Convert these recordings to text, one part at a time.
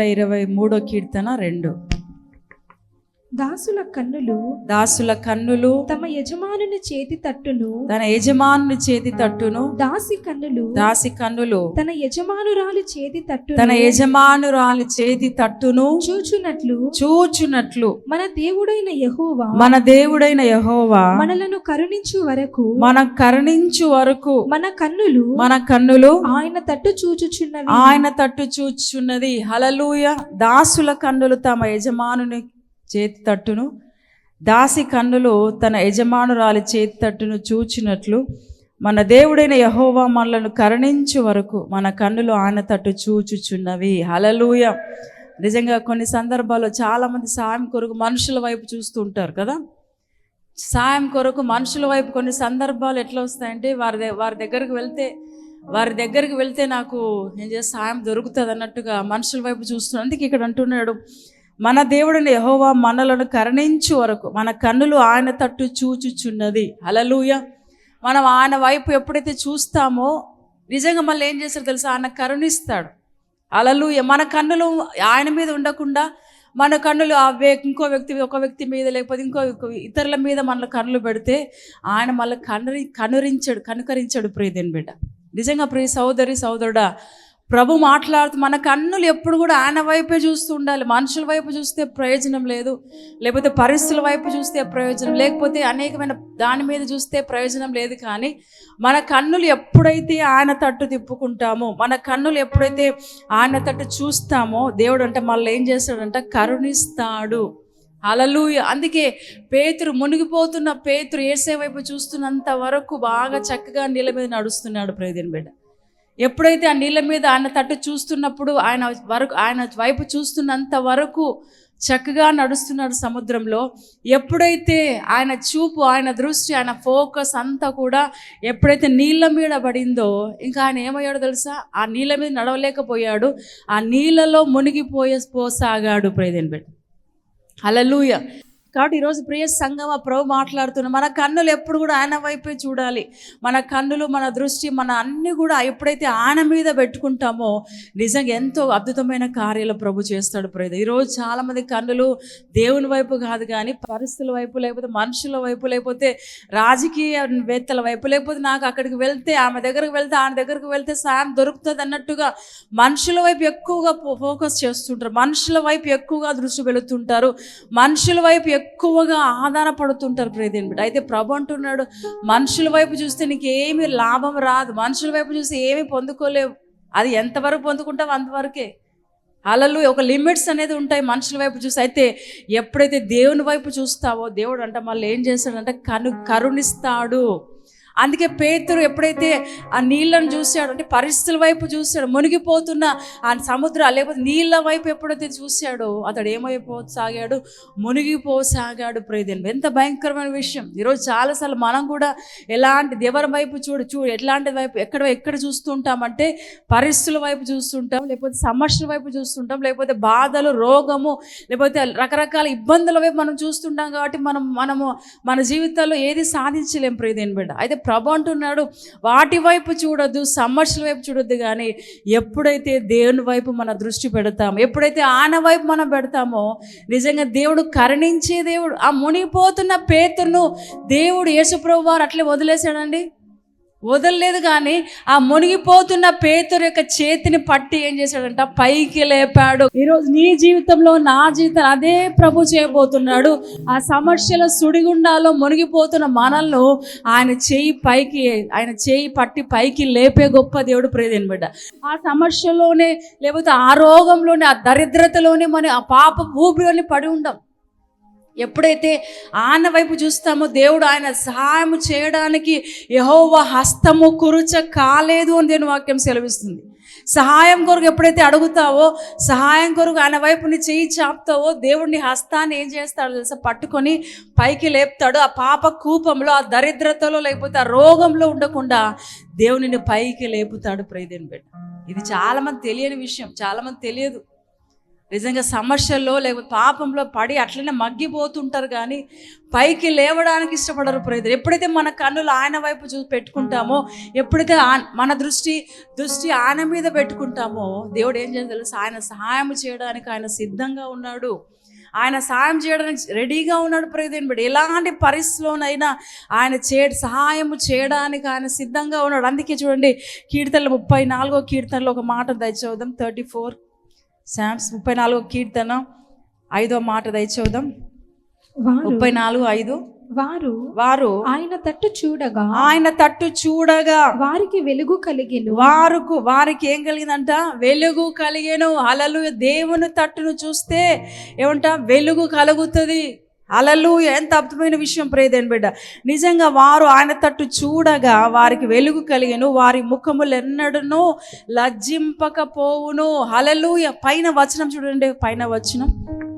ఇరవై మూడో కీర్తన రెండు. దాసుల కన్నులు దాసుల కన్నులు తమ యజమానుని చేతి తట్టును తన యజమానుని చేతి తట్టును దాసి కన్నులు దాసి కన్నులు తన యజమానురాలు చేతి తట్టును తన యజమానురాలి చేతి తట్టును చూచునట్లు చూచునట్లు మన దేవుడైన యెహోవా మన దేవుడైన యహోవా మనలను కరుణించు వరకు మన కరుణించు వరకు మన కన్నులు మన కన్నులు ఆయన తట్టు చూచుచున్నవి. ఆయన తట్టు చూచుచున్నది. హలలుయ దాసుల కన్నులు తమ యజమానుని చేతి తట్టును. దాసి కన్నులు తన యజమానురాలి చేతి తట్టును చూచినట్లు మన దేవుడైన యహోవా మనలను కరుణించు వరకు మన కన్నులు ఆయన తట్టు చూచుచున్నవి. హలలుయ నిజంగా కొన్ని సందర్భాల్లో చాలామంది సాయం కొరకు మనుషుల వైపు చూస్తూ ఉంటారు కదా. సాయం కొరకు మనుషుల వైపు కొన్ని సందర్భాలు ఎట్లా వస్తాయంటే వారి ద- వారి దగ్గరకు వెళ్తే వారి దగ్గరికి వెళ్తే నాకు నేను చేసే సాయం దొరుకుతుంది అన్నట్టుగా మనుషుల వైపు చూస్తున్నాను అందుకే ఇక్కడ అంటున్నాడు. మన దేవుడిని యహోవా మనలను కరుణించు వరకు మన కన్నులు ఆయన తట్టు చూచుచున్నది. అలలుయ మనం ఆయన వైపు ఎప్పుడైతే చూస్తామో నిజంగా మళ్ళీ ఏం చేస్తాడు తెలుసా? ఆయన కరుణిస్తాడు. అలలుయ మన కన్నులు ఆయన మీద ఉండకుండా మన కన్నులు ఆ వే ఇంకో వ్యక్తి ఒక వ్యక్తి మీద లేకపోతే ఇంకో ఇతరుల మీద మన కన్నులు పెడితే ఆయన మళ్ళీ కనురి కనురించాడు కనుకరించాడు ప్రియదేని బిడ్డ. నిజంగా ప్రియ సహోదరి సహోదరుడా ప్రభు మాట్లాడుతూ మన కన్నులు ఎప్పుడు కూడా ఆయన వైపే చూస్తూ ఉండాలి. మనుషుల వైపు చూస్తే ప్రయోజనం లేదు. లేకపోతే పరిస్థితుల వైపు చూస్తే ప్రయోజనం లేకపోతే అనేకమైన దాని మీద చూస్తే ప్రయోజనం లేదు కానీ మన కన్నులు ఎప్పుడైతే ఆయన తట్టు తిప్పుకుంటామో మన కన్నులు ఎప్పుడైతే ఆయన తట్టు చూస్తామో దేవుడు అంటే మళ్ళీ ఏం చేస్తాడంట? కరుణిస్తాడు. అలలు అందుకే పేతురు మునిగిపోతున్న పేతురు ఏసే వైపు చూస్తున్నంత వరకు బాగా చక్కగా నీళ్ళ మీద నడుస్తున్నాడు ప్రయోజన బిడ్డ. ఎప్పుడైతే ఆ నీళ్ళ మీద ఆయన తట్టు చూస్తున్నప్పుడు ఆయన వరకు ఆయన వైపు చూస్తున్నంత వరకు చక్కగా నడుస్తున్నాడు సముద్రంలో. ఎప్పుడైతే ఆయన చూపు ఆయన దృష్టి ఆయన ఫోకస్ అంతా కూడా ఎప్పుడైతే నీళ్ళ మీద పడిందో ఇంకా ఆయన ఏమయ్యాడో తెలుసా? ఆ నీళ్ళ మీద నడవలేకపోయాడు. ఆ నీళ్ళలో మునిగిపోయే పోసాగాడు. ప్రైదేన్ బెట్ అలలుయ కాబట్టి ఈరోజు ప్రియ సంగమ ప్రభు మాట్లాడుతున్నాం మన కన్నులు ఎప్పుడు కూడా ఆయన వైపే చూడాలి. మన కన్నులు మన దృష్టి మన అన్ని కూడా ఎప్పుడైతే ఆయన మీద పెట్టుకుంటామో నిజంగా ఎంతో అద్భుతమైన కార్యాలు ప్రభు చేస్తాడు ప్రేద ఈరోజు చాలామంది కన్నులు దేవుని వైపు కాదు కానీ పరిస్థితుల వైపు లేకపోతే మనుషుల వైపు లేకపోతే రాజకీయ వేత్తల వైపు లేకపోతే నాకు అక్కడికి వెళ్తే ఆమె దగ్గరకు వెళ్తే ఆయన దగ్గరకు వెళ్తే సాయం దొరుకుతుంది అన్నట్టుగా మనుషుల వైపు ఎక్కువగా ఫో- ఫోకస్ చేస్తుంటారు. మనుషుల వైపు ఎక్కువగా దృష్టి పెడుతుంటారు. మనుషుల వైపు ఎక్కువగా ఆధారపడుతుంటారు ప్రేదేని బిడ్డ. అయితే ప్రభు అంటున్నాడు మనుషుల వైపు చూస్తే నీకు ఏమి లాభం రాదు. మనుషుల వైపు చూస్తే ఏమి పొందుకోలేవు. అది ఎంతవరకు పొందుకుంటావు అంతవరకే. అలలు ఒక లిమిట్స్ అనేది ఉంటాయి మనుషుల వైపు చూసి అయితే ఎప్పుడైతే దేవుని వైపు చూస్తావో దేవుడు అంట మళ్ళీ ఏం చేస్తాడంటే కను కరుణిస్తాడు. అందుకే పేతురు ఎప్పుడైతే ఆ నీళ్ళను చూశాడు అంటే పరిస్థితుల వైపు చూశాడు మునిగిపోతున్న ఆ సముద్రం లేకపోతే నీళ్ళ వైపు ఎప్పుడైతే చూశాడో అతడు ఏమైపోసాగాడు? మునిగిపోసాగాడు ప్రేదేని ఎంత భయంకరమైన విషయం. ఈరోజు చాలాసార్లు మనం కూడా ఎలాంటి దేవర వైపు చూడు చూ ఎట్లాంటి వైపు ఎక్కడ ఎక్కడ చూస్తుంటామంటే పరిస్థితుల వైపు చూస్తుంటాం లేకపోతే సమస్యల వైపు చూస్తుంటాం లేకపోతే బాధలు రోగము లేకపోతే రకరకాల ఇబ్బందుల వైపు మనం చూస్తుంటాం కాబట్టి మనం మనము మన జీవితాల్లో ఏది సాధించలేం ప్రియదేని బిడ్డ. అయితే ప్రభు అంటున్నాడు వాటి వైపు చూడొద్దు సమస్యల వైపు చూడొద్దు కానీ ఎప్పుడైతే దేవుని వైపు మన దృష్టి పెడతామో ఎప్పుడైతే ఆయన వైపు మనం పెడతామో నిజంగా దేవుడు కరుణించే దేవుడు. ఆ మునిగిపోతున్న పేతును దేవుడు యేసుప్రభు వారు అట్లే వదిలేశాడండి? వదలలేదు కానీ ఆ మునిగిపోతున్న పేతురు యొక్క చేతిని పట్టి ఏం చేశాడంట? పైకి లేపాడు. ఈరోజు నీ జీవితంలో నా జీవితం అదే ప్రభు చేయబోతున్నాడు. ఆ సమస్యల సుడిగుండాలో మునిగిపోతున్న మనల్ని ఆయన చేయి పైకి ఆయన చేయి పట్టి పైకి లేపే గొప్ప దేవుడు ప్రేదేని బిడ్డ. ఆ సమస్యలోనే లేకపోతే ఆ రోగంలోనే ఆ దరిద్రతలోనే మన ఆ పాప ఊపిలోనే పడి ఉండం. ఎప్పుడైతే ఆయన వైపు చూస్తామో దేవుడు ఆయన సహాయం చేయడానికి యహోవ హస్తము కురుచ కాలేదు అని దేని వాక్యం సెలవిస్తుంది. సహాయం కొరకు ఎప్పుడైతే అడుగుతావో సహాయం కొరకు ఆయన వైపుని చేయి చాపుతావో దేవుడిని హస్తాన్ని ఏం చేస్తాడో తెలుసా? పట్టుకొని పైకి లేపుతాడు. ఆ పాప కూపంలో ఆ దరిద్రతలో లేకపోతే ఆ రోగంలో ఉండకుండా దేవునిని పైకి లేపుతాడు ప్రైదేని బిడ్డ. ఇది చాలామంది తెలియని విషయం. చాలామంది తెలియదు. నిజంగా సమస్యల్లో లేకపోతే పాపంలో పడి అట్లనే మగ్గిపోతుంటారు కానీ పైకి లేవడానికి ఇష్టపడరు ప్రజలు ఎప్పుడైతే మన కన్నులు ఆయన వైపు చూ పెట్టుకుంటామో ఎప్పుడైతే ఆ- మన దృష్టి దృష్టి ఆయన మీద పెట్టుకుంటామో దేవుడు ఏం చేయాలి తెలుసు? ఆయన సహాయం చేయడానికి ఆయన సిద్ధంగా ఉన్నాడు. ఆయన సహాయం చేయడానికి రెడీగా ఉన్నాడు ప్రయోజనం బట్టి ఎలాంటి పరిస్థితిలోనైనా ఆయన చే సహాయం చేయడానికి ఆయన సిద్ధంగా ఉన్నాడు. అందుకే చూడండి కీర్తనలు ముప్పై నాలుగో కీర్తనలో ఒక మాట దయచేద్దాం. Thirty four. శామ్స్ ముప్పై నాలుగో కీర్తన ఐదో మాట దయచూద్దాం ముప్పై నాలుగు ఐదు. వారు వారు ఆయన తట్టు చూడగా ఆయన తట్టు చూడగా వారికి వెలుగు కలిగెను. వారుకు వారికి ఏం కలిగిందంట? వెలుగు కలిగేను. అలలు దేవుని తట్టును చూస్తే ఏమంట? వెలుగు కలుగుతుంది. అలలు ఎంత అద్భుతమైన విషయం ప్రేదేని బిడ్డ. నిజంగా వారు ఆయన తట్టు చూడగా వారికి వెలుగు కలిగెను వారి ముఖములు ఎన్నడను లజ్జింపకపోవును. అలలు పైన వచనం చూడండి పైన వచనం.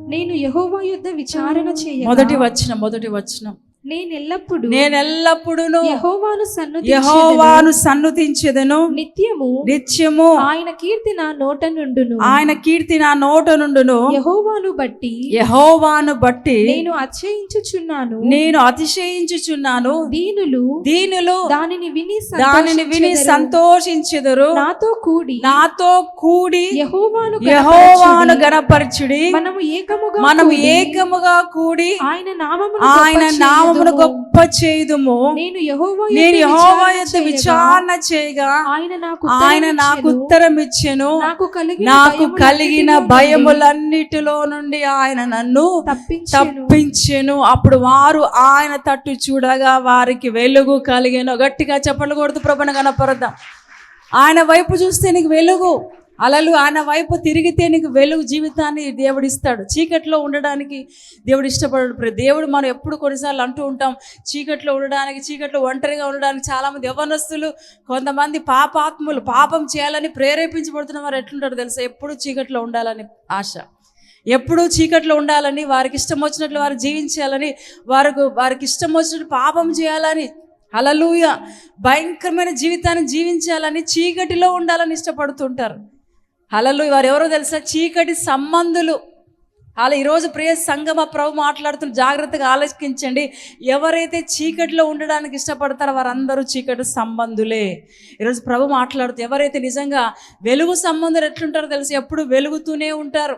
నేను యెహోవా యుద్ధ విచారణ చేయ మొదటి వచనం మొదటి వచనం. నేను ఎల్లప్పుడు నేను ఎల్లప్పుడూ యెహోవాను సన్నుతి యహోవాను సన్నుతించెదను. నిత్యము నిత్యము ఆయన కీర్తి నా నోట నుండును. ఆయన కీర్తి నా నోట నుండును. యెహోవాను బట్టి యహోవాను బట్టి నేను అతిశయించుచున్నాను. నేను అతిశయించుచున్నాను. దీనులు దీనులు దానిని విని దానిని విని సంతోషించెదరు. నాతో కూడి నాతో కూడి యెహోవాను యహోవాను గణపరచుడి. మనము ఏకముగా మనం కూడి ఏకముగా కూడి ఆయన నామమును ఆయన గొప్ప నామమును. గొప్ప చేయుదుము నేను యెహోవా నేను యహోవా విచారణ యొక్క చేయగా, విచారణ చేయగా ఆయన నాకు ఆయన నాకు ఉత్తరం ఇచ్చెను నాకు కలిగిన నాకు కలిగిన భయములన్నిటిలో నుండి ఆయన నన్ను తప్పించెను. అప్పుడు వారు ఆయన తట్టు చూడగా వారికి వెలుగు కలిగేను. గట్టిగా చెప్పలు కొడుతూ ప్రభుని ఆయన వైపు చూస్తే నీకు వెలుగు. అలలు ఆయన వైపు తిరిగితే నీకు వెలుగు జీవితాన్ని దేవుడు ఇస్తాడు. చీకట్లో ఉండడానికి దేవుడు ఇష్టపడడు. ప్ర- దేవుడు మనం ఎప్పుడు కొన్నిసార్లు అంటూ ఉంటాం చీకట్లో ఉండడానికి చీకట్లో ఒంటరిగా ఉండడానికి చాలామంది యవనస్తులు కొంతమంది పాపాత్ములు పాపం చేయాలని ప్రేరేపించబడుతున్న వారు ఎట్లుంటారు తెలుసా? ఎప్పుడు చీకట్లో ఉండాలని ఆశ. ఎప్పుడూ చీకట్లో ఉండాలని వారికి ఇష్టం వచ్చినట్లు వారు జీవించాలని వారికి వారికి ఇష్టం వచ్చినట్టు పాపం చేయాలని అలలుయ భయంకరమైన జీవితాన్ని జీవించాలని చీకటిలో ఉండాలని ఇష్టపడుతుంటారు. అలలు వారు ఎవరో తెలుసా చీకటి సంబంధులు. అలా ఈరోజు ప్రియ సంగమ ప్రభు మాట్లాడుతున్న జాగ్రత్తగా ఆలోచించండి. ఎవరైతే చీకటిలో ఉండడానికి ఇష్టపడతారో వారందరూ చీకటి సంబంధులే. ఈరోజు ప్రభు మాట్లాడుతూ ఎవరైతే నిజంగా వెలుగు సంబంధులు ఎట్లుంటారో తెలుసు? ఎప్పుడు వెలుగుతూనే ఉంటారు.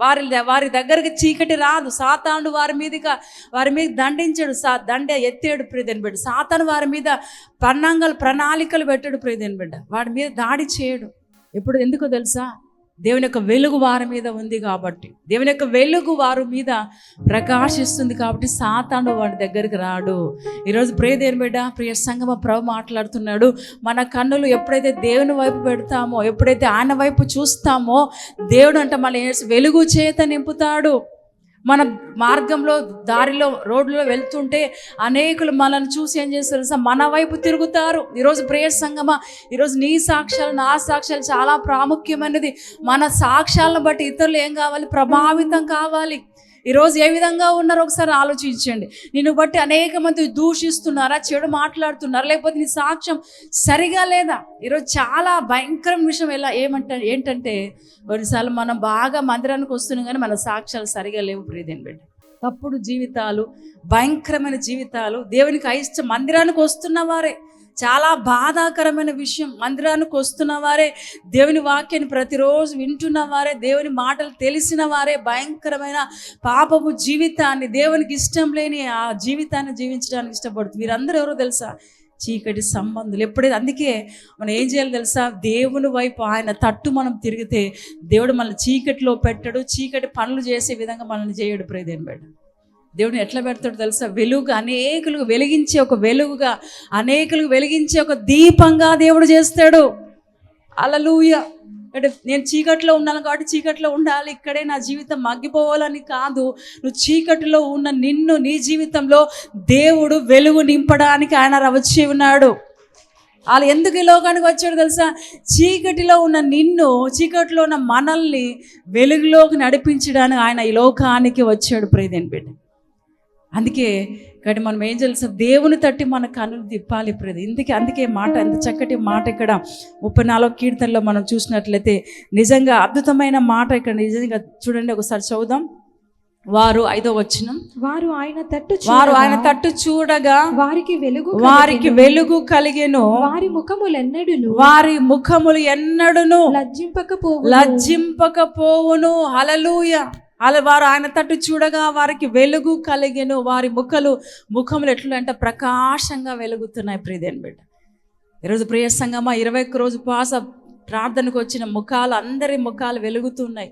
వారి వారి దగ్గరికి చీకటి రాదు. సాతాను వారి మీదగా వారి మీద దండించాడు. సా దండ ఎత్తాడు ప్రియదని బిడ్డ. సాతాను వారి మీద పన్నాంగాలు ప్రణాళికలు పెట్టాడు ప్రియదని బిడ్డ. వాడి మీద దాడి చేయడు. ఎప్పుడు ఎందుకో తెలుసా? దేవుని యొక్క వెలుగు వారి మీద ఉంది కాబట్టి. దేవుని యొక్క వెలుగు వారి మీద ప్రకాశిస్తుంది కాబట్టి సాతాను వాడి దగ్గరికి రాడు. ఈరోజు ప్రియ దేవుని బిడ్డ ప్రియ సంగమ ప్రభు మాట్లాడుతున్నాడు. మన కన్నులు ఎప్పుడైతే దేవుని వైపు పెడతామో ఎప్పుడైతే ఆయన వైపు చూస్తామో దేవుడు అంటే మన వెలుగు చేత నింపుతాడు. మన మార్గంలో దారిలో రోడ్లో వెళ్తుంటే అనేకులు మనల్ని చూసి ఏం చేస్తారు తెలుసా? మన వైపు తిరుగుతారు. ఈరోజు ప్రేయర్ సంగమా ఈరోజు నీ సాక్ష్యాలు నా సాక్ష్యాలు చాలా ప్రాముఖ్యమైనది. మన సాక్ష్యాలను బట్టి ఇతరులు ఏం కావాలి? ప్రభావితం కావాలి. ఈరోజు ఏ విధంగా ఉన్నారో ఒకసారి ఆలోచించండి. నిన్ను బట్టి అనేక మంది దూషిస్తున్నారా చెడు మాట్లాడుతున్నారా లేకపోతే నీ సాక్ష్యం సరిగా లేదా? ఈరోజు చాలా భయంకరమైన విషయం ఎలా ఏమంట ఏంటంటే కొన్నిసార్లు మనం బాగా మందిరానికి వస్తున్నాం కానీ మన సాక్ష్యాలు సరిగా లేవు ప్రియదేని బిడ్డ. తప్పుడు జీవితాలు భయంకరమైన జీవితాలు దేవునికి అయిష్ట మందిరానికి వస్తున్న వారే. చాలా బాధాకరమైన విషయం. మందిరానికి వస్తున్న వారే దేవుని వాక్యాన్ని ప్రతిరోజు వింటున్న వారే దేవుని మాటలు తెలిసిన వారే భయంకరమైన పాపపు జీవితాన్ని దేవునికి ఇష్టం లేని ఆ జీవితాన్ని జీవించడానికి ఇష్టపడుతుంది వీరందరూ ఎవరో తెలుసా? చీకటి సంబంధులు. ఎప్పుడైతే అందుకే మనం ఏం చేయాలి తెలుసా? దేవుని వైపు ఆయన తట్టు మనం తిరిగితే దేవుడు మనల్ని చీకటిలో పెట్టడు చీకటి పనులు చేసే విధంగా మనల్ని చేయడు. ప్రేదేని బిడ్డ. దేవుడిని ఎట్లా పెడతాడు తెలుసా? వెలుగు అనేకులకు వెలిగించే ఒక వెలుగుగా అనేకులకు వెలిగించే ఒక దీపంగా దేవుడు చేస్తాడు. అలలుయ అంటే నేను చీకట్లో ఉన్నాను కాబట్టి చీకట్లో ఉండాలి. ఇక్కడే నా జీవితం మగ్గిపోవాలని కాదు. నువ్వు చీకటిలో ఉన్న నిన్ను నీ జీవితంలో దేవుడు వెలుగు నింపడానికి ఆయన వచ్చి ఉన్నాడు. వాళ్ళు ఎందుకు ఈ లోకానికి వచ్చాడు తెలుసా? చీకటిలో ఉన్న నిన్ను చీకటిలో ఉన్న మనల్ని వెలుగులోకి నడిపించడానికి ఆయన ఈ లోకానికి వచ్చాడు. ప్రేదేని బిడ్డ. అందుకే కానీ మనం ఏం తెలుసా దేవుని తట్టి మన కన్నులు తిప్పాలి ప్రతి ఇందుకే అందుకే మాట ఎంత చక్కటి మాట ఇక్కడ ముప్పై నాలుగు కీర్తనలో మనం చూసినట్లయితే నిజంగా అద్భుతమైన మాట ఇక్కడ నిజంగా చూడండి ఒకసారి చదువుదాం. వారు ఐదో వచ్చిన వారు ఆయన తట్టు వారు ఆయన తట్టు చూడగా వారికి వెలుగు వారికి వెలుగు కలిగెను. వారి ముఖములెన్నడును. వారి ముఖములు ఎన్నడును. లజ్జింపకపోవు లజ్జింపకపోవును హలలుయ అలా వారు ఆయన తట్టు చూడగా వారికి వెలుగు కలిగెను. వారి ముఖలు ముఖములు ఎట్లా అంటే ప్రకాశంగా వెలుగుతున్నాయి ప్రియదేని బిడ్డ. ఈరోజు ప్రియ సంగమ ఇరవై ఒక్క రోజు పాస ప్రార్థనకు వచ్చిన ముఖాలు అందరి ముఖాలు వెలుగుతున్నాయి.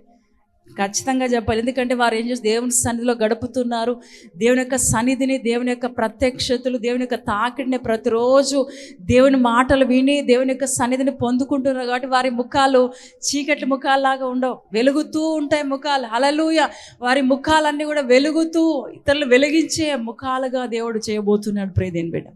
ఖచ్చితంగా చెప్పాలి. ఎందుకంటే వారు ఏం చేసి దేవుని సన్నిధిలో గడుపుతున్నారు. దేవుని యొక్క సన్నిధిని దేవుని యొక్క ప్రత్యక్షతలు దేవుని యొక్క తాకిడిని ప్రతిరోజు దేవుని మాటలు విని దేవుని యొక్క సన్నిధిని పొందుకుంటున్నారు కాబట్టి వారి ముఖాలు చీకటి ముఖాల్లాగా ఉండవు. వెలుగుతూ ఉంటాయి ముఖాలు. అలలుయ వారి ముఖాలన్నీ కూడా వెలుగుతూ ఇతరులు వెలిగించే ముఖాలుగా దేవుడు చేయబోతున్నాడు. ప్రేదేని బిడ్డ.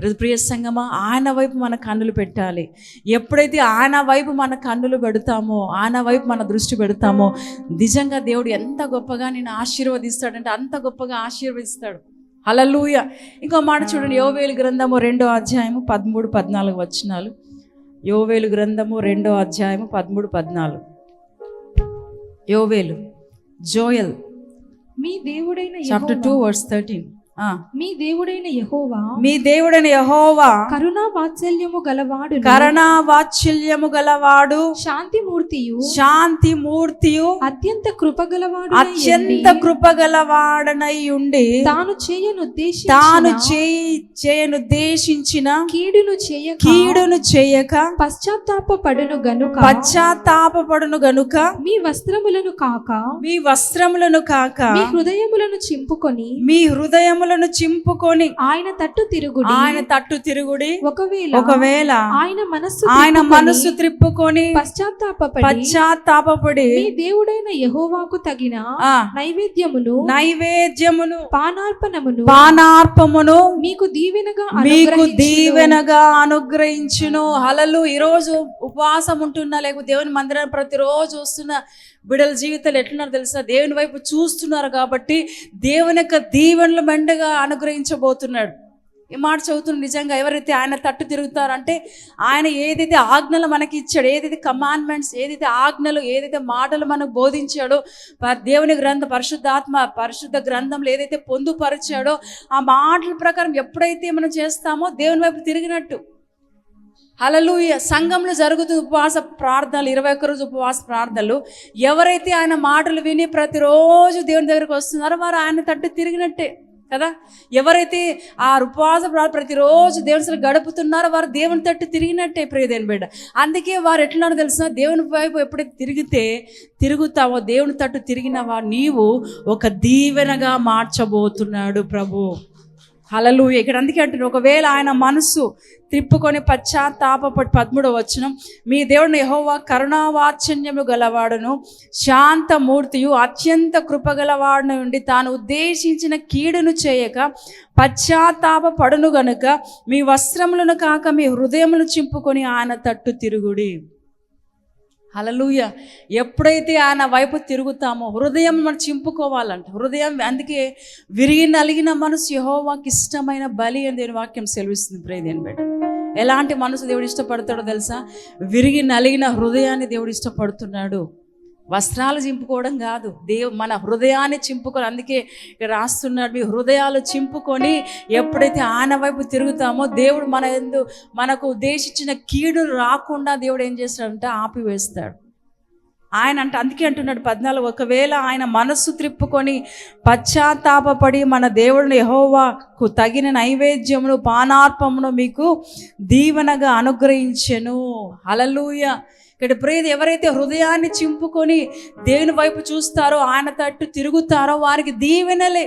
ప్రియ సంగమా ఆయన వైపు మన కన్నులు పెట్టాలి. ఎప్పుడైతే ఆయన వైపు మన కన్నులు పెడతామో ఆయన వైపు మన దృష్టి పెడతామో నిజంగా దేవుడు ఎంత గొప్పగా నేను ఆశీర్వదిస్తాడంటే అంత గొప్పగా ఆశీర్వదిస్తాడు. హలలుయ ఇంకో మాట చూడండి యోవేలు గ్రంథము రెండో అధ్యాయము పదమూడు పద్నాలుగు వచనాలు. యోవేలు గ్రంథము రెండో అధ్యాయము పదమూడు పద్నాలుగు. యోవేలు జోయల్. మీ దేవుడైన చాప్టర్ టూ వర్స్ థర్టీన్ మీ దేవుడైన యహోవా మీ దేవుడని యహోవా కరుణా వాత్సల్యము గలవాడు కరుణా వాత్సల్యము గలవాడు శాంతి మూర్తియు శాంతి మూర్తియు అత్యంత కృపగలవాడు అత్యంత కృపగలవాడనై ఉండి తాను చేయనుద్దేశి తాను చేయి చేయనుద్దేశించిన కీడును చేయక కీడును చేయక పశ్చాత్తాప పడును గనుక పశ్చాత్తాపడును గనుక మీ వస్త్రములను కాక మీ వస్త్రములను కాక మీ హృదయములను చింపుకొని మీ హృదయములను చింపుకొని ఆయన తట్టు తిరుగుడి. ఆయన తట్టు తిరుగుడి. ఒకవేళ ఒకవేళ ఆయన మనస్సు ఆయన మనస్సు త్రిప్పుకొని పశ్చాత్తాపపడి పశ్చాత్తాపడి మీ దేవుడైన యహోవాకు తగిన నైవేద్యమును నైవేద్యమును పానార్పణమును పానార్పమును మీకు దీవెనగా మీకు. దీవెనగా అనుగ్రహించును. హలలు ఈరోజు ఉపవాసం ఉంటున్నా లేకపోతే దేవుని మందిరాన్ని ప్రతిరోజు వస్తున్న బిడల జీవితాలు ఎట్లున్నారు తెలుసా? దేవుని వైపు చూస్తున్నారు కాబట్టి దేవుని యొక్క దీవెనలు మెండగా అనుగ్రహించబోతున్నాడు. ఈ మాట చదువుతున్న నిజంగా ఎవరైతే ఆయన తట్టు తిరుగుతారంటే ఆయన ఏదైతే ఆజ్ఞలు మనకి ఇచ్చాడు ఏదైతే కమాండ్మెంట్స్ ఏదైతే ఆజ్ఞలు ఏదైతే మాటలు మనకు బోధించాడో ప- దేవుని గ్రంథ పరిశుద్ధాత్మ పరిశుద్ధ గ్రంథంలో ఏదైతే పొందుపరిచాడో ఆ మాటల ప్రకారం ఎప్పుడైతే మనం చేస్తామో దేవుని వైపు తిరిగినట్టు. అలలు సంఘంలో జరుగుతున్న ఉపవాస ప్రార్థనలు ఇరవై ఒక్క రోజు ఉపవాస ప్రార్థనలు ఎవరైతే ఆయన మాటలు విని ప్రతిరోజు దేవుని దగ్గరికి వస్తున్నారో వారు ఆయన తట్టు తిరిగినట్టే కదా? ఎవరైతే ఆ ఉపవాస ప్రార్థన ప్రతిరోజు దేవుని గడుపుతున్నారో వారు దేవుని తట్టు తిరిగినట్టే ప్రియదేని బిడ్డ. అందుకే వారు ఎట్లున్నారో తెలుసా? దేవుని వైపు ఎప్పుడైతే తిరిగితే తిరుగుతావో దేవుని తట్టు తిరిగినవా? నీవు ఒక దీవెనగా మార్చబోతున్నాడు ప్రభు. హలలు ఇక్కడ అందుకే అంటున్నారు ఒకవేళ ఆయన మనస్సు త్రిప్పుకొని పశ్చాత్తాపడి పద్ముడు వచ్చిన మీ దేవుడిని యహోవా కరుణావాత్సల్యము గలవాడును శాంతమూర్తియు అత్యంత కృపగలవాడును ఉండి తాను ఉద్దేశించిన కీడును చేయక పశ్చాత్తాప పడును గనుక మీ వస్త్రములను కాక మీ హృదయమును చింపుకొని ఆయన తట్టు తిరుగుడి. హలలుయ ఎప్పుడైతే ఆయన వైపు తిరుగుతామో హృదయం మనం చింపుకోవాలంట హృదయం అందుకే విరిగి నలిగిన మనసు యహోవాకి ఇష్టమైన బలి అని దేని వాక్యం సెలవిస్తుంది. ప్రేదేని బిడ్డ. ఎలాంటి మనసు దేవుడు ఇష్టపడతాడో తెలుసా? విరిగి నలిగిన హృదయాన్ని దేవుడు ఇష్టపడుతున్నాడు. వస్త్రాలు చింపుకోవడం కాదు. దేవు మన హృదయాన్ని చింపుకొని అందుకే రాస్తున్నాడు మీ హృదయాలు చింపుకొని ఎప్పుడైతే ఆయన వైపు తిరుగుతామో దేవుడు మన ఎందు మనకు ఉద్దేశించిన కీడు రాకుండా దేవుడు ఏం చేస్తాడంటే ఆపివేస్తాడు. ఆయన అంటే అందుకే అంటున్నాడు పద్నాలుగు ఒకవేళ ఆయన మనస్సు త్రిప్పుకొని పశ్చాత్తాపడి మన దేవుడిని యహోవాకు తగిన నైవేద్యమును పానార్పమును మీకు దీవెనగా అనుగ్రహించెను. హలలుయ ఇక్కడ ప్రేది ఎవరైతే హృదయాన్ని చింపుకొని దేవుని వైపు చూస్తారో ఆయన తట్టు తిరుగుతారో వారికి దీవెనలే.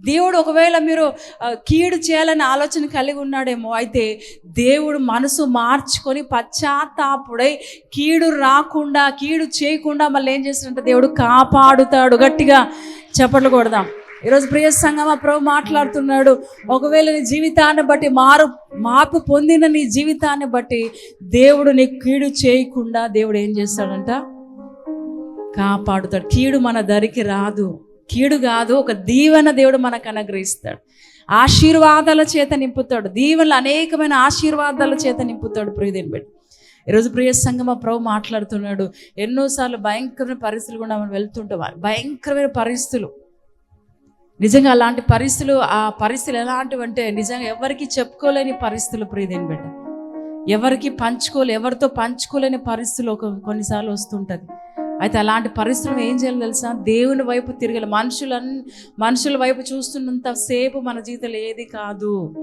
దేవుడు ఒకవేళ మీరు కీడు చేయాలని ఆలోచన కలిగి ఉన్నాడేమో అయితే దేవుడు మనసు మార్చుకొని పశ్చాత్తాపుడై కీడు రాకుండా కీడు చేయకుండా మళ్ళీ ఏం చేస్తాడంటే దేవుడు కాపాడుతాడు. గట్టిగా చప్పట్లు కొడదాం. ఈరోజు ప్రియ సంగమ ప్రభు మాట్లాడుతున్నాడు. ఒకవేళ నీ జీవితాన్ని బట్టి మారు మార్పు పొందిన నీ జీవితాన్ని బట్టి దేవుడు నీ కీడు చేయకుండా దేవుడు ఏం చేస్తాడంట? కాపాడుతాడు. కీడు మన దరికి రాదు. కీడు కాదు ఒక దీవెన దేవుడు మనకు అనుగ్రహిస్తాడు. ఆశీర్వాదాల చేత నింపుతాడు. దీవెనలు అనేకమైన ఆశీర్వాదాల చేత నింపుతాడు ప్రియదేని బట్టి ఈరోజు ప్రియ సంగమ ప్రభు మాట్లాడుతున్నాడు. ఎన్నోసార్లు భయంకరమైన పరిస్థితులు కూడా మనం వెళ్తుంటాం. భయంకరమైన పరిస్థితులు. నిజంగా అలాంటి పరిస్థితులు ఆ పరిస్థితులు ఎలాంటివి అంటే నిజంగా ఎవరికి చెప్పుకోలేని పరిస్థితులు ప్రియదేని బిడ్డ. ఎవరికి పంచుకోలే ఎవరితో పంచుకోలేని పరిస్థితులు ఒక కొన్నిసార్లు వస్తుంటుంది. అయితే అలాంటి పరిస్థితులు ఏం చేయాలి తెలుసా? దేవుని వైపు తిరగాలి. మనుషుల మనుషుల వైపు చూస్తున్నంత సేపు మన జీవితంలో ఏది కాదు.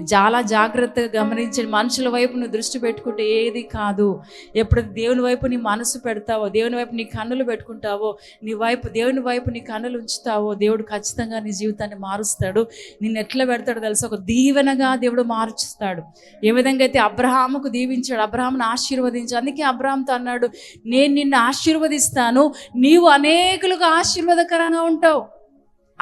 చాలా జాగ్రత్తగా గమనించండి. మనుషుల వైపు నువ్వు దృష్టి పెట్టుకుంటే ఏది కాదు. ఎప్పుడు దేవుని వైపు నీ మనసు పెడతావో దేవుని వైపు నీ కన్నులు పెట్టుకుంటావో నీ వైపు దేవుని వైపు నీ కన్నులు ఉంచుతావో దేవుడు ఖచ్చితంగా నీ జీవితాన్ని మారుస్తాడు. నిన్ను ఎట్లా పెడతాడో తెలుసా? ఒక దీవెనగా దేవుడు మార్చుస్తాడు. ఏ విధంగా అయితే అబ్రహాముకు దీవించాడు అబ్రహామును ఆశీర్వదించాడు. అందుకే అబ్రహాంతో అన్నాడు నేను నిన్ను ఆశీర్వదిస్తాను. నీవు అనేకులకు ఆశీర్వాదకరంగా ఉంటావు.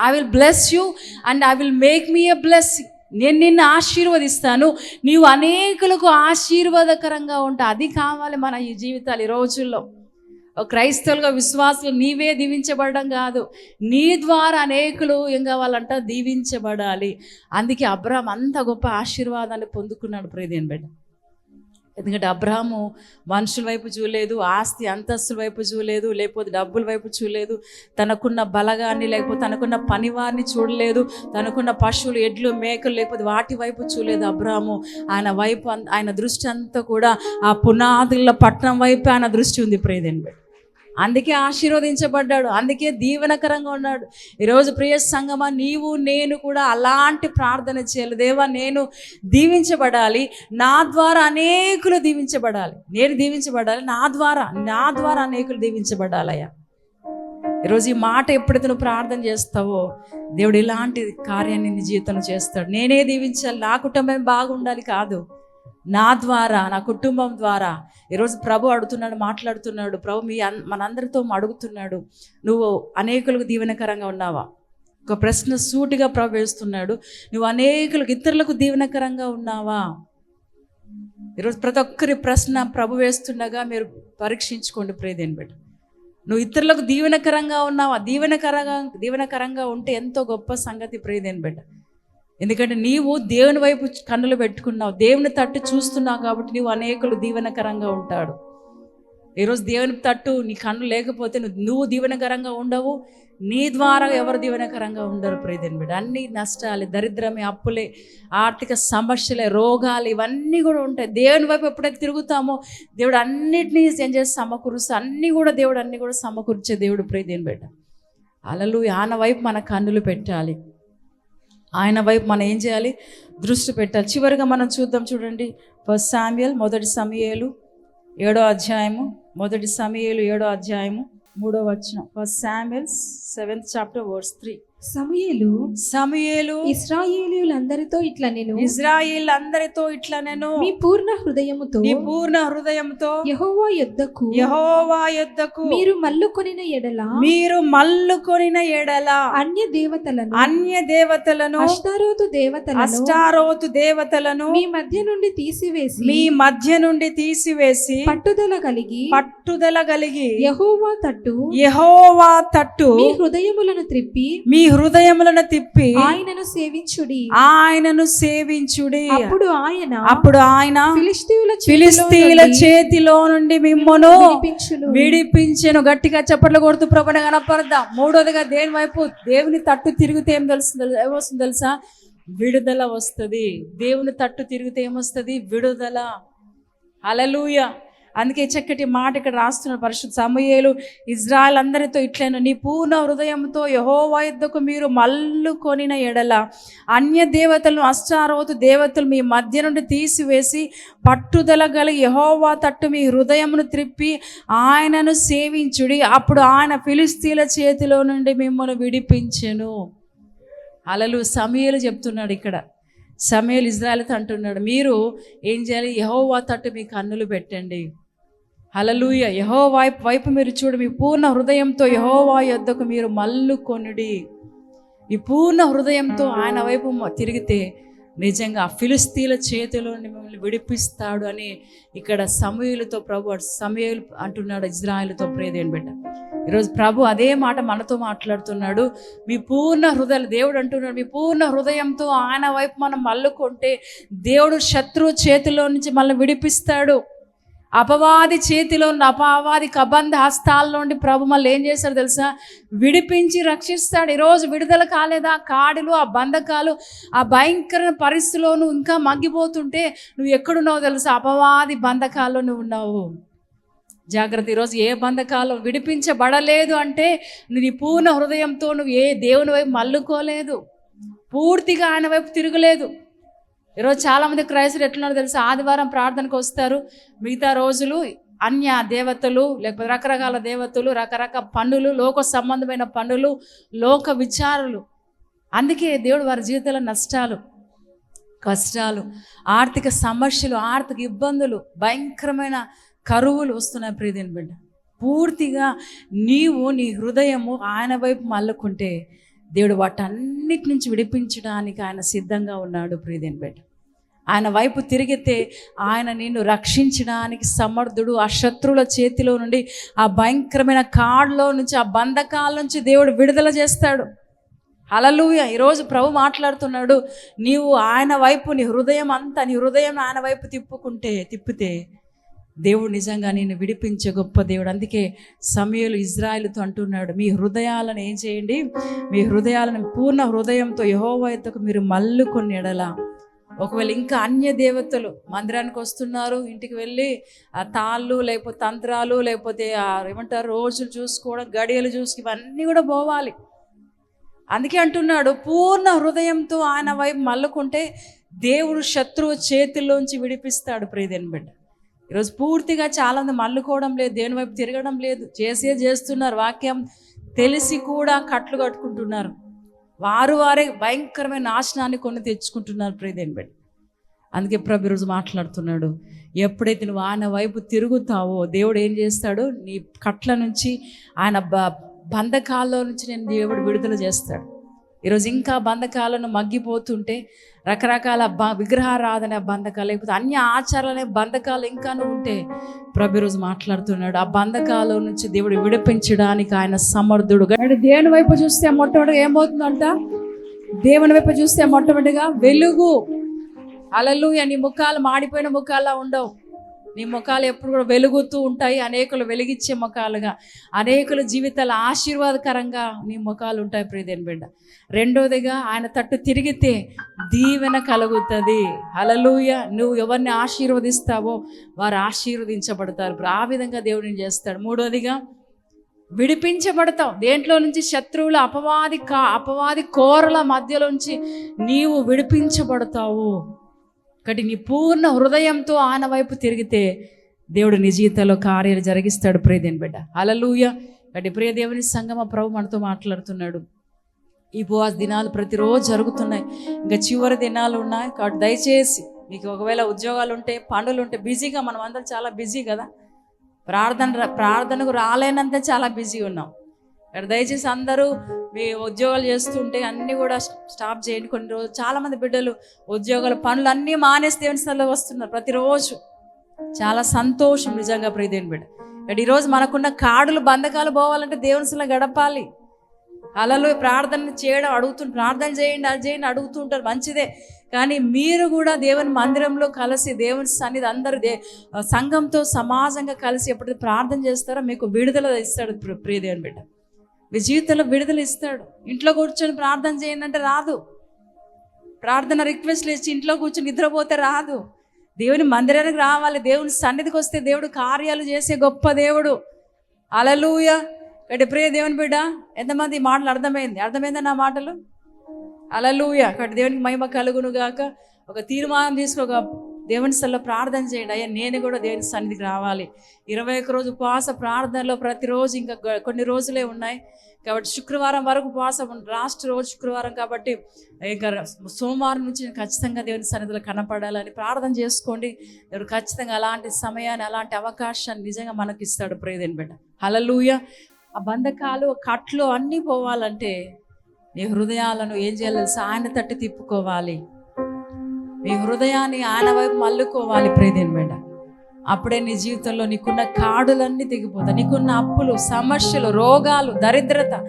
I will bless you and I will make me a blessing నేను నిన్ను ఆశీర్వదిస్తాను. నీవు అనేకులకు ఆశీర్వాదకరంగా ఉంటా అది కావాలి మన ఈ జీవితాలు ఈ రోజుల్లో. క్రైస్తవులుగా విశ్వాసులు నీవే దీవించబడడం కాదు. నీ ద్వారా అనేకులు ఏం కావాలంట దీవించబడాలి. అందుకే అబ్రహం అంత గొప్ప ఆశీర్వాదాన్ని పొందుకున్నాడు ప్రియదేని బిడ్డ. ఎందుకంటే అబ్రహాము మనుషుల వైపు చూడలేదు ఆస్తి అంతస్తుల వైపు చూడలేదు లేకపోతే డబ్బుల వైపు చూడలేదు తనకున్న బలగాన్ని లేకపోతే తనకున్న పనివారిని చూడలేదు తనకున్న పశువులు ఎడ్లు మేకలు లేకపోతే వాటి వైపు చూడలేదు అబ్రహాము. ఆయన వైపు ఆయన దృష్టి అంతా కూడా ఆ పునాదుల పట్టణం వైపు ఆయన దృష్టి ఉంది ప్రేదేని అందుకే ఆశీర్వదించబడ్డాడు. అందుకే దీవెనకరంగా ఉన్నాడు. ఈరోజు ప్రియ సంగమా నీవు నేను కూడా అలాంటి ప్రార్థన చేయాలి. దేవా నేను దీవించబడాలి. నా ద్వారా అనేకులు దీవించబడాలి. నేను దీవించబడాలి. నా ద్వారా నా ద్వారా అనేకులు దీవించబడాలయ్యా. ఈరోజు ఈ మాట ఎప్పుడైతే నువ్వు ప్రార్థన చేస్తావో దేవుడు ఇలాంటి కార్యాన్ని నీ జీవితంలో చేస్తాడు. నేనే దీవించాలి. నా కుటుంబం బాగుండాలి కాదు. నా ద్వారా నా కుటుంబం ద్వారా. ఈరోజు ప్రభు అడుగుతున్నాడు మాట్లాడుతున్నాడు. ప్రభు మీ అన్ మనందరితో అడుగుతున్నాడు. నువ్వు అనేకులకు దీవెనకరంగా ఉన్నావా? ఒక ప్రశ్న సూటిగా ప్రభు వేస్తున్నాడు. నువ్వు అనేకులకు ఇతరులకు దీవెనకరంగా ఉన్నావా? ఈరోజు ప్రతి ఒక్కరి ప్రశ్న ప్రభు వేస్తుండగా మీరు పరీక్షించుకోండి ప్రేదేని బిడ్డ నువ్వు ఇతరులకు దీవెనకరంగా ఉన్నావా? దీవెనకరంగా దీవెనకరంగా ఉంటే ఎంతో గొప్ప సంగతి ప్రియదేని బిడ్డ ఎందుకంటే నీవు దేవుని వైపు కన్నులు పెట్టుకున్నావు. దేవుని తట్టు చూస్తున్నావు కాబట్టి నీవు అనేకులు దీవెనకరంగా ఉంటాడు. ఈరోజు దేవుని తట్టు నీ కన్ను లేకపోతే నువ్వు నువ్వు దీవెనకరంగా ఉండవు. నీ ద్వారా ఎవరు దీవెనకరంగా ఉండరు ప్రియదేని బిడ్డ. అన్ని నష్టాలే దరిద్రమే అప్పులే ఆర్థిక సమస్యలే రోగాలు ఇవన్నీ కూడా ఉంటాయి. దేవుని వైపు ఎప్పుడైతే తిరుగుతామో దేవుడు అన్నిటినీ ఏం చేసి సమకూరుస్తూ. అన్నీ కూడా దేవుడు అన్నీ కూడా సమకూర్చే దేవుడు ప్రియదేని బిడ్డ. అలలు ఆయన వైపు మన కన్నులు పెట్టాలి. ఆయన వైపు మనం ఏం చేయాలి? దృష్టి పెట్టాలి. చివరిగా మనం చూద్దాం చూడండి. ఫస్ట్ సామ్యల్ మొదటి సమయలు ఏడో అధ్యాయము మొదటి సమయలు ఏడో అధ్యాయము మూడో వచనం. First Samuel seventh chapter verse three సమయలు సమయలు ఇస్రాయేలీయులందరితో ఇట్లా నేను. ఇజ్రాయిల్ అందరితో ఇట్లా నేను. మీ పూర్ణ హృదయముతో నీ పూర్ణ హృదయంతో యెహోవా యొద్దకు యహోవా యొద్దకు మీరు మల్లుకొనిన ఎడల మీరు మల్లుకొనిన ఎడల అన్య దేవతలను అన్య దేవతలను అష్టారోతు దేవతలను అష్టారోతు దేవతలను మీ మధ్య నుండి తీసివేసి మీ మధ్య నుండి తీసివేసి పట్టుదల కలిగి పట్టుదల కలిగి యెహోవా తట్టు యహోవా తట్టు మీ హృదయములను త్రిప్పి మీ హృదయములను తిప్పి ఆయనను సేవించుడి. ఆయనను సేవించుడి. అప్పుడు ఆయన అప్పుడు ఆయన ఫిలిస్తీయుల చేతిలో నుండి మిమ్మను విడిపించును. విడిపించెను. గట్టిగా చప్పట్లు కొడుతూ ప్రభుని కనపడదాం? మూడోదిగా దేని వైపు? దేవుని తట్టు తిరిగితే ఏం తెలుసు ఏమొస్తుంది తెలుసా? విడుదల వస్తుంది. దేవుని తట్టు తిరిగితే ఏమొస్తుంది? విడుదల. అలలుయ అందుకే చక్కటి మాట ఇక్కడ రాస్తున్న పరిశుద్ధ సమయలు ఇజ్రాయల్ అందరితో ఇట్లైన నీ పూర్ణ హృదయంతో యహోవా యుద్ధకు మీరు మల్లుకొనిన ఎడల అన్య దేవతలను అష్టారోతు దేవతలు మీ మధ్య నుండి తీసివేసి పట్టుదల గల యహోవా తట్టు మీ హృదయమును త్రిప్పి ఆయనను సేవించుడి. అప్పుడు ఆయన ఫిలిస్తీన్ల చేతిలో నుండి మిమ్మల్ని విడిపించెను. అలలు సమయలు చెప్తున్నాడు ఇక్కడ. సమయలు ఇజ్రాయల్తో అంటున్నాడు. మీరు ఏం చేయాలి? యహోవా తట్టు మీ కన్నులు పెట్టండి. హలలుయ యహో వైపు వైపు మీరు చూడు మీ పూర్ణ హృదయంతో యహోవా యొద్దకు మీరు మల్లు కొనుడి ఈ పూర్ణ హృదయంతో ఆయన వైపు తిరిగితే నిజంగా ఆ ఫిలిస్తీన్ల చేతిలో మిమ్మల్ని విడిపిస్తాడు అని ఇక్కడ సమయులతో ప్రభు సమయలు అంటున్నాడు ఇజ్రాయిల్తో ప్రేదేని బిడ్డ. ఈరోజు ప్రభు అదే మాట మనతో మాట్లాడుతున్నాడు. మీ పూర్ణ హృదయ దేవుడు అంటున్నాడు. మీ పూర్ణ హృదయంతో ఆయన వైపు మనం మల్లుకుంటే దేవుడు శత్రువు చేతిలో నుంచి మనల్ని విడిపిస్తాడు. అపవాది చేతిలో ఉన్న అపవాది కబంధ హస్తాల నుండి ప్రభు మళ్ళీ ఏం చేస్తాడు తెలుసా? విడిపించి రక్షిస్తాడు. ఈరోజు విడుదల కాలేదా? కాడులు ఆ బంధకాలు ఆ భయంకర పరిస్థితిలో నువ్వు ఇంకా మగ్గిపోతుంటే నువ్వు ఎక్కడున్నావు తెలుసా? అపవాది బంధకాల్లో నువ్వు ఉన్నావు. జాగ్రత్త ఈరోజు ఏ బంధకాలు విడిపించబడలేదు అంటే నీ పూర్ణ హృదయంతో నువ్వు ఏ దేవుని వైపు మల్లుకోలేదు పూర్తిగా ఆయన వైపు తిరగలేదు. ఈరోజు చాలామంది క్రైస్తులు ఎట్లున్నారో తెలుసు? ఆదివారం ప్రార్థనకు వస్తారు. మిగతా రోజులు అన్య దేవతలు లేకపోతే రకరకాల దేవతలు రకరకాల పనులు లోక సంబంధమైన పనులు లోక విచారాలు. అందుకే దేవుడు వారి జీవితంలో నష్టాలు కష్టాలు ఆర్థిక సమస్యలు ఆర్థిక ఇబ్బందులు భయంకరమైన కరువులు వస్తున్నాయి ప్రీతిని బిడ్డ. పూర్తిగా నీవు నీ హృదయము ఆయన వైపు మల్లుకుంటే దేవుడు వాటన్నిటి నుంచి విడిపించడానికి ఆయన సిద్ధంగా ఉన్నాడు ప్రీతిని బిడ్డ ఆయన వైపు తిరిగితే ఆయన నిన్ను రక్షించడానికి సమర్థుడు ఆ శత్రువుల చేతిలో నుండి ఆ భయంకరమైన కాడులో నుంచి ఆ బంధకాల నుంచి దేవుడు విడుదల చేస్తాడు. అలలుయ ఈరోజు ప్రభు మాట్లాడుతున్నాడు నీవు ఆయన వైపు నీ హృదయం అంతా నీ హృదయం ఆయన వైపు తిప్పుకుంటే తిప్పితే దేవుడు నిజంగా నేను విడిపించే గొప్ప దేవుడు. అందుకే సమయలు ఇజ్రాయెల్తో అంటున్నాడు మీ హృదయాలను ఏం చేయండి? మీ హృదయాలను పూర్ణ హృదయంతో యహోవైతకు మీరు మల్లుకొని ఎడల. ఒకవేళ ఇంకా అన్య దేవతలు మందిరానికి వస్తున్నారు ఇంటికి వెళ్ళి ఆ తాళ్ళు లేకపోతే తంత్రాలు లేకపోతే ఏమంటారు రోజులు చూసుకోవడం గడియలు చూసి ఇవన్నీ కూడా పోవాలి. అందుకే అంటున్నాడు పూర్ణ హృదయంతో ఆయన వైపు మల్లుకుంటే దేవుడు శత్రువు చేతిలోంచి విడిపిస్తాడు ప్రియదేని బిడ్డ. ఈరోజు పూర్తిగా చాలామంది మల్లుకోవడం లేదు దేని వైపు తిరగడం లేదు. చేసే చేస్తున్నారు వాక్యం. తెలిసి కూడా కట్లు కట్టుకుంటున్నారు. వారు వారే భయంకరమైన నాశనాన్ని కొన్ని తెచ్చుకుంటున్నారు ప్రియదేని బట్టి అందుకే ప్రభు ఈరోజు మాట్లాడుతున్నాడు. ఎప్పుడైతే నువ్వు ఆయన వైపు తిరుగుతావో దేవుడు ఏం చేస్తాడు? నీ కట్ల నుంచి ఆయన బ బంధకాల్లో నుంచి నేను దేవుడు విడుదల చేస్తాడు. ఈరోజు ఇంకా బంధకాలను మగ్గిపోతుంటే రకరకాల బ విగ్రహారాధన బంధకాలు లేకపోతే అన్య ఆచారాలనే బంధకాలు ఇంకాను ఉంటే ప్రభు ఈరోజు మాట్లాడుతున్నాడు. ఆ బంధకాల నుంచి దేవుడు విడిపించడానికి ఆయన సమర్థుడు. దేవుని వైపు చూస్తే మొట్టమొదటిగా ఏమవుతుందంట? దేవుని వైపు చూస్తే మొట్టమొదటిగా వెలుగు. అలలు నీ ముఖాలు మాడిపోయిన ముఖాలా ఉండవు. నీ ముఖాలు ఎప్పుడు కూడా వెలుగుతూ ఉంటాయి. అనేకులు వెలిగించే ముఖాలుగా అనేకుల జీవితాలు ఆశీర్వాదకరంగా నీ ముఖాలు ఉంటాయి ప్రియదేని బిడ్డ. రెండోదిగా ఆయన తట్టు తిరిగితే దీవెన కలుగుతుంది. అలలుయ నువ్వు ఎవరిని ఆశీర్వదిస్తావో వారు ఆశీర్వదించబడతారు. ఇప్పుడు ఆ విధంగా దేవుడిని చేస్తాడు? మూడోదిగా విడిపించబడతావు. దేంట్లో నుంచి? శత్రువుల అపవాది కా అపవాది కోరల మధ్యలోంచి నీవు విడిపించబడతావు. కాబట్టి నీ పూర్ణ హృదయంతో ఆయన వైపు తిరిగితే దేవుడు నీ జీవితంలో కార్యాలు జరిగిస్తాడు. ప్రియదేని బిడ్డ. అలలుయ కాబట్టి ప్రియదేవుని సంగమ ప్రభు మనతో మాట్లాడుతున్నాడు. ఈ ఉపవాస దినాలు ప్రతిరోజు జరుగుతున్నాయి. ఇంకా చివరి దినాలు ఉన్నాయి. కాబట్టి దయచేసి మీకు ఒకవేళ ఉద్యోగాలు ఉంటే పనులు ఉంటే బిజీగా మనం అందరం చాలా బిజీ కదా. ప్రార్థన ప్రార్థనకు రాలేనంత చాలా బిజీ ఉన్నాం. దయచేసి అందరూ మీ ఉద్యోగాలు చేస్తుంటే అన్నీ కూడా స్టాప్ చేయండి. కొన్ని రోజులు చాలామంది బిడ్డలు ఉద్యోగాలు పనులు అన్నీ మానేసి దేవుని స్థలంలో వస్తున్నారు. ప్రతిరోజు చాలా సంతోషం నిజంగా ప్రియదేని బిడ్డ. ఇక్కడ ఈరోజు మనకున్న కాడులు బంధకాలు పోవాలంటే దేవుని స్థలం గడపాలి. అలలు ప్రార్థన చేయడం అడుగుతు ప్రార్థన చేయండి అది చేయండి అడుగుతుంటారు. మంచిదే. కానీ మీరు కూడా దేవుని మందిరంలో కలిసి దేవుని సన్నిధి అందరూ దే సంఘంతో సమాజంగా కలిసి ఎప్పుడైతే ప్రార్థన చేస్తారో మీకు విడుదల ఇస్తాడు ప్రియదేవుని బిడ్డ. మీ జీవితంలో విడుదల ఇస్తాడు. ఇంట్లో కూర్చొని ప్రార్థన చేయండి అంటే రాదు. ప్రార్థన రిక్వెస్ట్లు ఇచ్చి ఇంట్లో కూర్చొని నిద్రపోతే రాదు. దేవుని మందిరానికి రావాలి. దేవుని సన్నిధికి వస్తే దేవుడు కార్యాలు చేసే గొప్ప దేవుడు. అలలుయ ఇక్కడ ప్రియ దేవుని బిడ్డ ఎంతమంది ఈ మాటలు అర్థమైంది? అర్థమైందా నా మాటలు? అలలుయ ఇక్కడ దేవునికి మహిమ కలుగును గాక ఒక తీర్మానం తీసుకో దేవుని సల్లో ప్రార్థన చేయండి. అయ్యా నేను కూడా దేవుని సన్నిధికి రావాలి. ఇరవై ఒక్క రోజు ఉపవాస ప్రార్థనలో ప్రతిరోజు ఇంకా కొన్ని రోజులే ఉన్నాయి. కాబట్టి శుక్రవారం వరకు ఉపవాసం లాస్ట్ రోజు శుక్రవారం కాబట్టి ఇంకా సోమవారం నుంచి ఖచ్చితంగా దేవుని సన్నిధిలో కనపడాలని ప్రార్థన చేసుకోండి. దేవుడు ఖచ్చితంగా అలాంటి సమయాన్ని అలాంటి అవకాశాన్ని నిజంగా మనకి ఇస్తాడు ప్రేదేని బిడ్డ. హలలుయ ఆ బంధకాలు కట్లు అన్నీ పోవాలంటే నీ హృదయాలను ఏం చేయాలి తెలుసా? ఆయన తట్టు తిప్పుకోవాలి. మీ హృదయాన్ని ఆయన వైపు మల్లుకోవాలి ప్రేదేని బిడ్డ. అప్పుడే నీ జీవితంలో నీకున్న కాడులన్నీ దిగిపోతాయి నీకున్న అప్పులు సమస్యలు రోగాలు దరిద్రత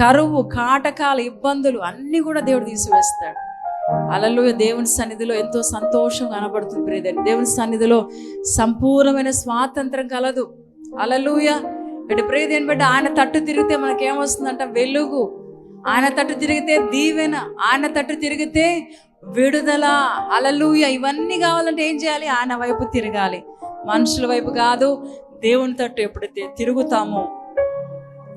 కరువు కాటకాలు ఇబ్బందులు అన్నీ కూడా దేవుడు తీసివేస్తాడు. అలలు దేవుని సన్నిధిలో ఎంతో సంతోషం కనబడుతుంది ప్రియదని. దేవుని సన్నిధిలో సంపూర్ణమైన స్వాతంత్రం కలదు. అలలుయ. ఇటు ప్రియదేని బిడ్డ ఆయన తట్టు తిరిగితే మనకేమొస్తుందంట? వెలుగు. ఆయన తట్టు తిరిగితే దీవెన. ఆయన తట్టు తిరిగితే విడుదల అలలుయ ఇవన్నీ కావాలంటే ఏం చేయాలి? ఆయన వైపు తిరగాలి. మనుషుల వైపు కాదు దేవుని తట్టు ఎప్పుడైతే తిరుగుతామో.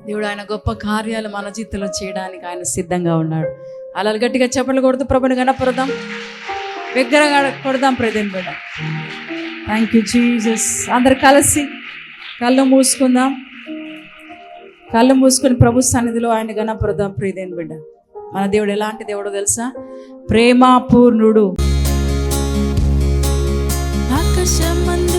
దేవుడు ఆయన గొప్ప కార్యాలు మన జీవితంలో చేయడానికి ఆయన సిద్ధంగా ఉన్నాడు. అలలు గట్టిగా చెప్పలు కొడుతూ ప్రభుని గణపడదాం బిగ్గరగా కొడదాం ప్రదేన్ బిడ్డ థ్యాంక్ యూ జీజస్ అందరు కలిసి కళ్ళు మూసుకుందాం. కళ్ళు మూసుకొని ప్రభు సన్నిధిలో ఆయన గణపడదాం ప్రియదేన్ బిడ్డ. మన దేవుడు ఎలాంటి దేవుడో తెలుసా? ప్రేమాపూర్ణుడు. ఆకాశమందు